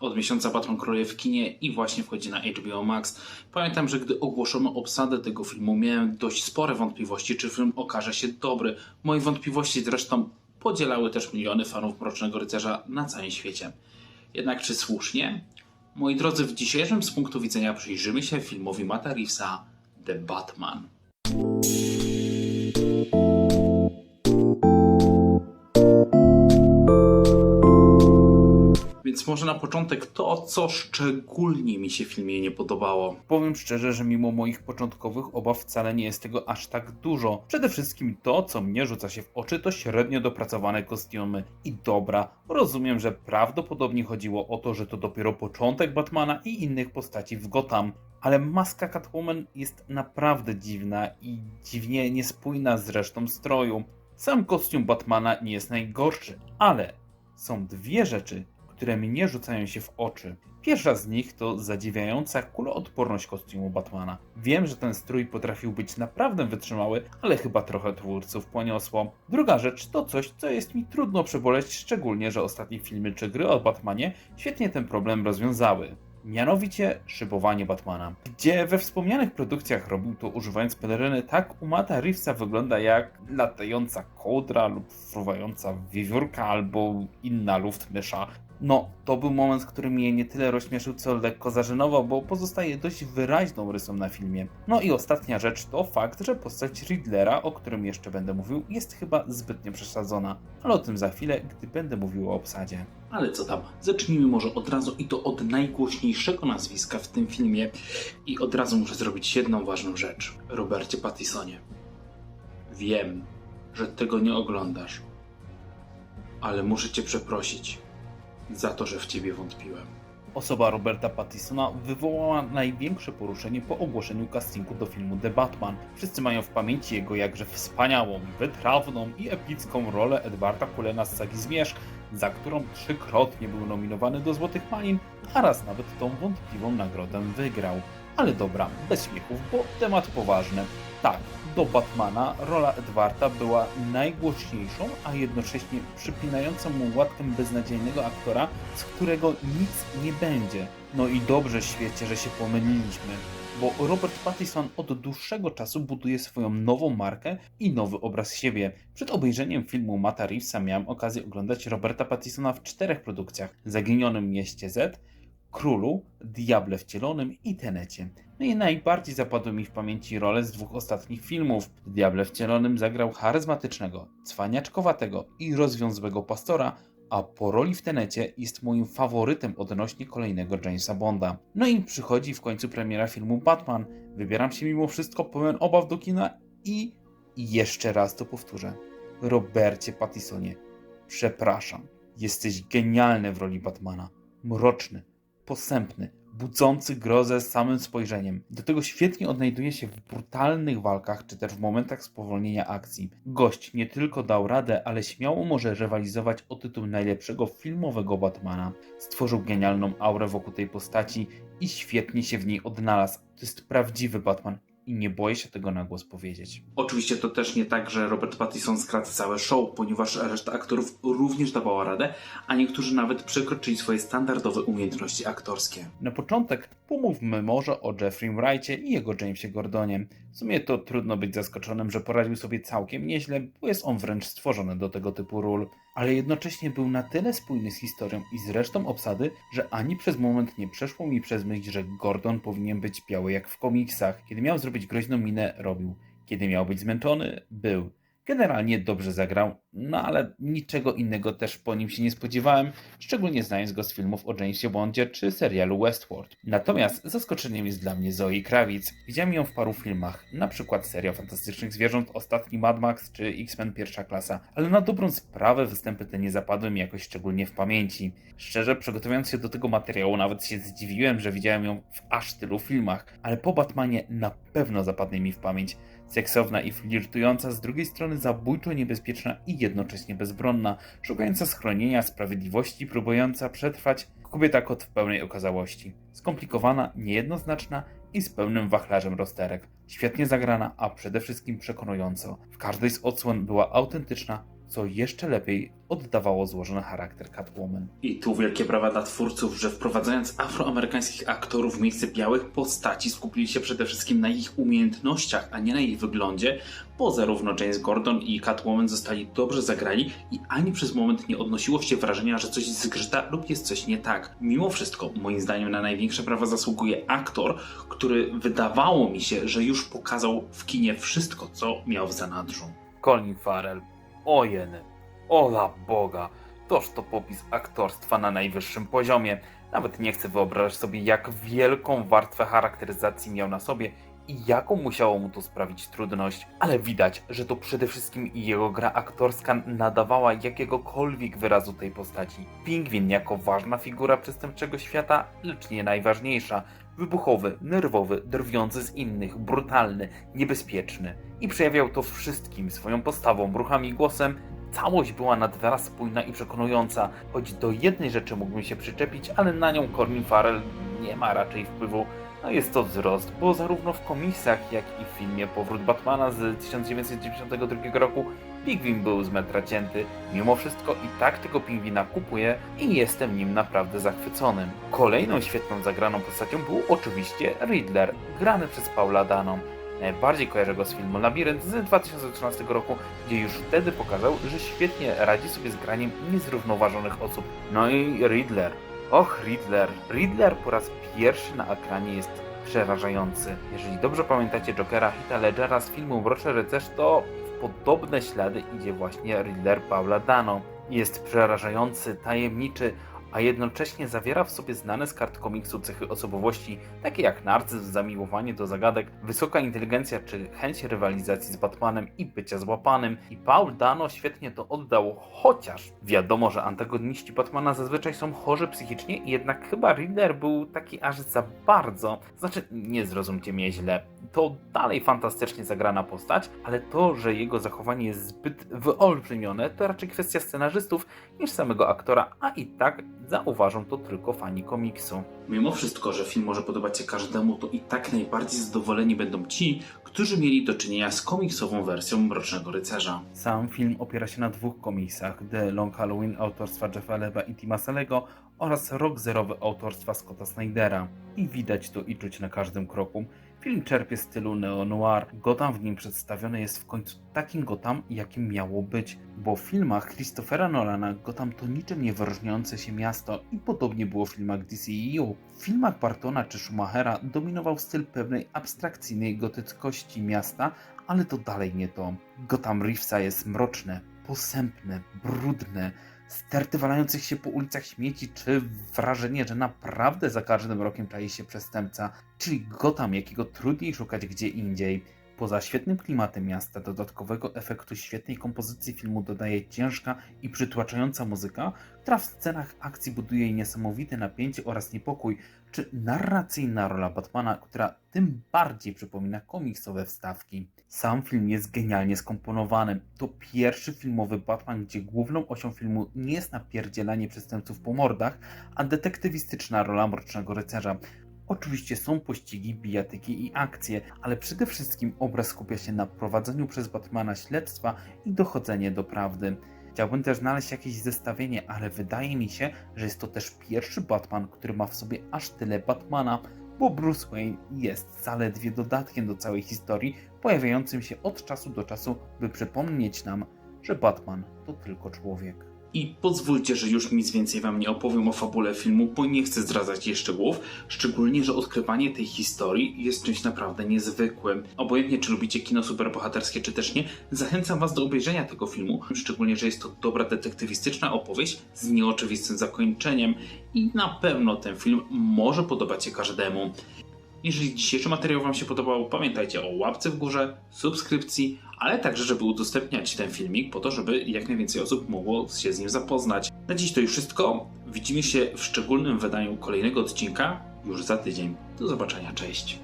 Od miesiąca Batman króluje w kinie i właśnie wchodzi na HBO Max. Pamiętam, że gdy ogłoszono obsadę tego filmu, miałem dość spore wątpliwości, czy film okaże się dobry. Moje wątpliwości zresztą podzielały też miliony fanów Mrocznego Rycerza na całym świecie. Jednak czy słusznie? Moi drodzy, w dzisiejszym z punktu widzenia przyjrzymy się filmowi Matta Reevesa The Batman. Więc może na początek to, co szczególnie mi się w filmie nie podobało. Powiem szczerze, że mimo moich początkowych obaw wcale nie jest tego aż tak dużo. Przede wszystkim to, co mnie rzuca się w oczy, to średnio dopracowane kostiumy. I dobra, rozumiem, że prawdopodobnie chodziło o to, że to dopiero początek Batmana i innych postaci w Gotham. Ale maska Catwoman jest naprawdę dziwna i dziwnie niespójna z resztą stroju. Sam kostium Batmana nie jest najgorszy, ale są dwie rzeczy, które mnie rzucają się w oczy. Pierwsza z nich to zadziwiająca kuloodporność kostiumu Batmana. Wiem, że ten strój potrafił być naprawdę wytrzymały, ale chyba trochę twórców poniosło. Druga rzecz to coś, co jest mi trudno przeboleć, szczególnie, że ostatnie filmy czy gry o Batmanie świetnie ten problem rozwiązały. Mianowicie szybowanie Batmana, gdzie we wspomnianych produkcjach robił to używając peleryny, tak u Mata Reevesa wygląda jak latająca kołdra lub fruwająca wiewiórka albo inna luftmysza. No, to był moment, który mnie nie tyle rozśmieszył, co lekko zażenował, bo pozostaje dość wyraźną rysą na filmie. No i ostatnia rzecz to fakt, że postać Riddlera, o którym jeszcze będę mówił, jest chyba zbytnio przesadzona. Ale o tym za chwilę, gdy będę mówił o obsadzie. Ale co tam? Zacznijmy może od razu i to od najgłośniejszego nazwiska w tym filmie. I od razu muszę zrobić jedną ważną rzecz. Robercie Pattisonie. Wiem, że tego nie oglądasz. Ale muszę cię przeprosić za to, że w ciebie wątpiłem. Osoba Roberta Pattisona wywołała największe poruszenie po ogłoszeniu castingu do filmu The Batman. Wszyscy mają w pamięci jego jakże wspaniałą, wytrawną i epicką rolę Edwarda Culena z sagi Zmierzch, za którą trzykrotnie był nominowany do Złotych Malin, a raz nawet tą wątpliwą nagrodę wygrał. Ale dobra, bez śmiechów, bo temat poważny. Tak, do Batmana rola Edwarda była najgłośniejszą, a jednocześnie przypinającą mu łatkę beznadziejnego aktora, z którego nic nie będzie. No i dobrze świecie, że się pomyliliśmy, bo Robert Pattinson od dłuższego czasu buduje swoją nową markę i nowy obraz siebie. Przed obejrzeniem filmu Mata Reevesa miałem okazję oglądać Roberta Pattisona w czterech produkcjach. Zaginionym Mieście Z, Królu, Diable Wcielonym i Tenecie. No i najbardziej zapadły mi w pamięci role z dwóch ostatnich filmów. W Diable Wcielonym zagrał charyzmatycznego, cwaniaczkowatego i rozwiązłego pastora, a po roli w Tenecie jest moim faworytem odnośnie kolejnego Jamesa Bonda. No i przychodzi w końcu premiera filmu Batman. Wybieram się mimo wszystko pełen obaw do kina i jeszcze raz to powtórzę. Robercie Pattisonie, przepraszam. Jesteś genialny w roli Batmana. Mroczny, posępny, budzący grozę samym spojrzeniem. Do tego świetnie odnajduje się w brutalnych walkach, czy też w momentach spowolnienia akcji. Gość nie tylko dał radę, ale śmiało może rywalizować o tytuł najlepszego filmowego Batmana. Stworzył genialną aurę wokół tej postaci i świetnie się w niej odnalazł. To jest prawdziwy Batman i nie boję się tego na głos powiedzieć. Oczywiście to też nie tak, że Robert Pattinson skradł całe show, ponieważ reszta aktorów również dawała radę, a niektórzy nawet przekroczyli swoje standardowe umiejętności aktorskie. Na początek pomówmy może o Jeffrey Wrightie i jego Jamesie Gordonie. W sumie to trudno być zaskoczonym, że poradził sobie całkiem nieźle, bo jest on wręcz stworzony do tego typu ról ale jednocześnie był na tyle spójny z historią i z resztą obsady, że ani przez moment nie przeszło mi przez myśl, że Gordon powinien być biały jak w komiksach. Kiedy miał zrobić groźną minę, robił. Kiedy miał być zmęczony, był. Generalnie dobrze zagrał, no ale niczego innego też po nim się nie spodziewałem, szczególnie znając go z filmów o Jamesie Bondzie czy serialu Westworld. Natomiast zaskoczeniem jest dla mnie Zoe Kravitz. Widziałem ją w paru filmach, na przykład seria Fantastycznych Zwierząt, Ostatni Mad Max czy X-Men Pierwsza Klasa, ale na dobrą sprawę występy te nie zapadły mi jakoś szczególnie w pamięci. Szczerze, przygotowując się do tego materiału, nawet się zdziwiłem, że widziałem ją w aż tylu filmach, ale po Batmanie na pewno zapadnie mi w pamięć. Seksowna i flirtująca, z drugiej strony zabójczo niebezpieczna i jednocześnie bezbronna, szukająca schronienia, sprawiedliwości, próbująca przetrwać, kobieta kot w pełnej okazałości. Skomplikowana, niejednoznaczna i z pełnym wachlarzem rozterek. Świetnie zagrana, a przede wszystkim przekonująco. W każdej z odsłon była autentyczna, co jeszcze lepiej oddawało złożony charakter Catwoman. I tu wielkie brawa dla twórców, że wprowadzając afroamerykańskich aktorów w miejsce białych postaci skupili się przede wszystkim na ich umiejętnościach, a nie na ich wyglądzie, bo zarówno James Gordon i Catwoman zostali dobrze zagrani i ani przez moment nie odnosiło się wrażenia, że coś zgrzyta lub jest coś nie tak. Mimo wszystko, moim zdaniem na największe prawa zasługuje aktor, który wydawało mi się, że już pokazał w kinie wszystko, co miał w zanadrzu. Colin Farrell. O jeny. Ola Boga. Toż to popis aktorstwa na najwyższym poziomie. Nawet nie chcę wyobrażać sobie, jak wielką warstwę charakteryzacji miał na sobie i jaką musiało mu to sprawić trudność. Ale widać, że to przede wszystkim jego gra aktorska nadawała jakiegokolwiek wyrazu tej postaci. Pingwin jako ważna figura przestępczego świata, lecz nie najważniejsza. Wybuchowy, nerwowy, drwiący z innych, brutalny, niebezpieczny. I przejawiał to wszystkim swoją postawą, ruchami, głosem. Całość była nad wyraz spójna i przekonująca, choć do jednej rzeczy mógłbym się przyczepić, ale na nią Colin Farrell nie ma raczej wpływu. No jest to wzrost, bo zarówno w komiksach, jak i w filmie Powrót Batmana z 1992 roku Pingwin był z metra cięty. Mimo wszystko i tak tego pingwina kupuję i jestem nim naprawdę zachwyconym. Kolejną świetną zagraną postacią był oczywiście Riddler, grany przez Paula Dano. Najbardziej kojarzę go z filmu Labirynt z 2013 roku, gdzie już wtedy pokazał, że świetnie radzi sobie z graniem niezrównoważonych osób. No i Riddler. Och, Riddler. Riddler po raz pierwszy na ekranie jest przerażający. Jeżeli dobrze pamiętacie Jokera Hita Ledgera z filmu Mroczny Rycerz, to w podobne ślady idzie właśnie Riddler Paula Dano. Jest przerażający, tajemniczy, a jednocześnie zawiera w sobie znane z kart komiksu cechy osobowości, takie jak narcyzm, zamiłowanie do zagadek, wysoka inteligencja czy chęć rywalizacji z Batmanem i bycia złapanym. I Paul Dano świetnie to oddał, chociaż wiadomo, że antagoniści Batmana zazwyczaj są chorzy psychicznie, jednak chyba Riddler był taki aż za bardzo. Znaczy, nie zrozumcie mnie źle, to dalej fantastycznie zagrana postać, ale to, że jego zachowanie jest zbyt wyolbrzymione, to raczej kwestia scenarzystów niż samego aktora, a i tak zauważą to tylko fani komiksu. Mimo wszystko, że film może podobać się każdemu, to i tak najbardziej zadowoleni będą ci, którzy mieli do czynienia z komiksową wersją Mrocznego Rycerza. Sam film opiera się na dwóch komiksach: The Long Halloween autorstwa Jeffa Leba i Tima Salego oraz Rok Zerowy autorstwa Scotta Snydera. I widać to i czuć na każdym kroku. Film czerpie stylu neo-noir. Gotham w nim przedstawiony jest w końcu takim Gotham, jakim miało być, bo w filmach Christophera Nolana Gotham to niczym nie wyróżniające się miasto i podobnie było w filmach DCEU. W filmach Bartona czy Schumachera dominował styl pewnej abstrakcyjnej gotyckości miasta, ale to dalej nie to. Gotham Reevesa jest mroczne, posępne, brudne, sterty walających się po ulicach śmieci, czy wrażenie, że naprawdę za każdym rokiem czai się przestępca, czyli Gotham, jakiego trudniej szukać gdzie indziej. Poza świetnym klimatem miasta, dodatkowego efektu świetnej kompozycji filmu dodaje ciężka i przytłaczająca muzyka, która w scenach akcji buduje niesamowite napięcie oraz niepokój, czy narracyjna rola Batmana, która tym bardziej przypomina komiksowe wstawki. Sam film jest genialnie skomponowany. To pierwszy filmowy Batman, gdzie główną osią filmu nie jest napierdzielanie przestępców po mordach, a detektywistyczna rola Mrocznego Rycerza. Oczywiście są pościgi, bijatyki i akcje, ale przede wszystkim obraz skupia się na prowadzeniu przez Batmana śledztwa i dochodzenie do prawdy. Chciałbym też znaleźć jakieś zestawienie, ale wydaje mi się, że jest to też pierwszy Batman, który ma w sobie aż tyle Batmana, bo Bruce Wayne jest zaledwie dodatkiem do całej historii, pojawiającym się od czasu do czasu, by przypomnieć nam, że Batman to tylko człowiek. I pozwólcie, że już nic więcej wam nie opowiem o fabule filmu, bo nie chcę zdradzać jej szczegółów, szczególnie, że odkrywanie tej historii jest czymś naprawdę niezwykłym. Obojętnie czy lubicie kino superbohaterskie czy też nie, zachęcam was do obejrzenia tego filmu, szczególnie, że jest to dobra detektywistyczna opowieść z nieoczywistym zakończeniem i na pewno ten film może podobać się każdemu. Jeżeli dzisiejszy materiał Wam się podobał, pamiętajcie o łapce w górze, subskrypcji, ale także, żeby udostępniać ten filmik po to, żeby jak najwięcej osób mogło się z nim zapoznać. Na dziś to już wszystko. Widzimy się w szczególnym wydaniu kolejnego odcinka już za tydzień. Do zobaczenia, cześć.